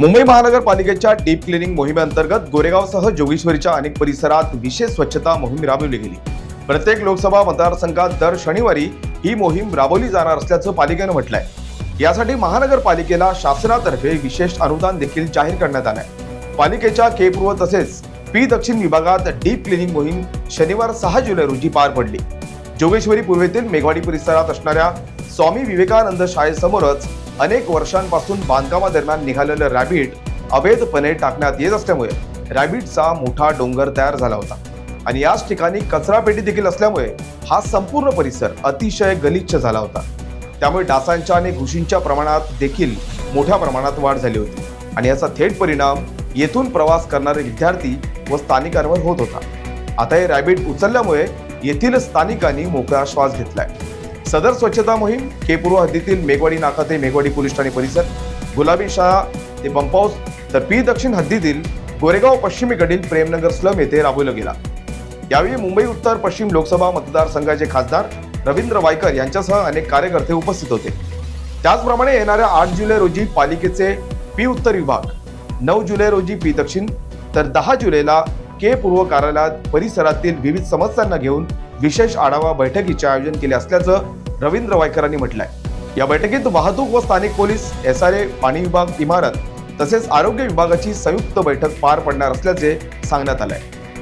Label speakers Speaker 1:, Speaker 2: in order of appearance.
Speaker 1: मुंबई महानगरपालिकेच्या deep cleaning मोहिमेअंतर्गत गोरेगावसह जोगेश्वरीच्या अनेक परिसरात विशेष स्वच्छता मोहीम राबवली गेली. प्रत्येक लोकसभा मतदारसंघात दर शनिवारी ही मोहीम राबवली जाणार असल्याचं पालिकेनं म्हटलंय. यासाठी महानगरपालिकेला शासनातर्फे विशेष अनुदान देखील जाहीर करण्यात आलंय. पालिकेच्या के पूर्व तसेच पी दक्षिण विभागात डीप क्लिनिंग मोहीम शनिवार सहा जुलै रोजी पार पडली. जोगेश्वरी पूर्वेतील मेघवाडी परिसरात असणाऱ्या स्वामी विवेकानंद शाळेसमोरच अनेक वर्षांपासून बांधकामादरम्यान निघालेलं रॅबिट अवैधपणे टाकण्यात येत असल्यामुळे रॅबिटचा मोठा डोंगर तयार झाला होता. आणि याच ठिकाणी कचरा पेटी देखील असल्यामुळे हा संपूर्ण परिसर अतिशय गलिच्छ झाला होता. त्यामुळे डासांच्या आणि घुशींच्या प्रमाणात देखील मोठ्या प्रमाणात वाढ झाली होती. आणि याचा थेट परिणाम येथून प्रवास करणारे विद्यार्थी व स्थानिकांवर होत होता. आता हे रॅबिट उचलल्यामुळे येथील स्थानिकांनी मोकळा श्वास घेतलाय. सदर स्वच्छता मोहीम के पूर्व हद्दीतील मेघवाडी नाका ते मेघवाडी पोलीस ठाणे परिसर गुलाबी शाळा ते पंप हाऊस तर पी दक्षिण हद्दीतील गोरेगाव पश्चिमेकडील प्रेमनगर स्लम येथे राबवलं गेला. यावेळी मुंबई उत्तर पश्चिम लोकसभा मतदारसंघाचे खासदार रवींद्र वायकर यांच्यासह अनेक कार्यकर्ते उपस्थित होते. त्याचप्रमाणे येणाऱ्या आठ जुलै रोजी पालिकेचे पी उत्तर विभाग नऊ जुलै रोजी पी दक्षिण तर दहा जुलैला के पूर्व कार्यालयात परिसरातील विविध समस्यांना घेऊन विशेष आढावा बैठकीचे आयोजन केले असल्याचं रवींद्र वायकरांनी म्हटलंय. या बैठकीत वाहतूक व स्थानिक पोलीस एस आर ए पाणी विभाग इमारत तसेच आरोग्य विभागाची संयुक्त बैठक पार पडणार असल्याचे सांगण्यात आलंय.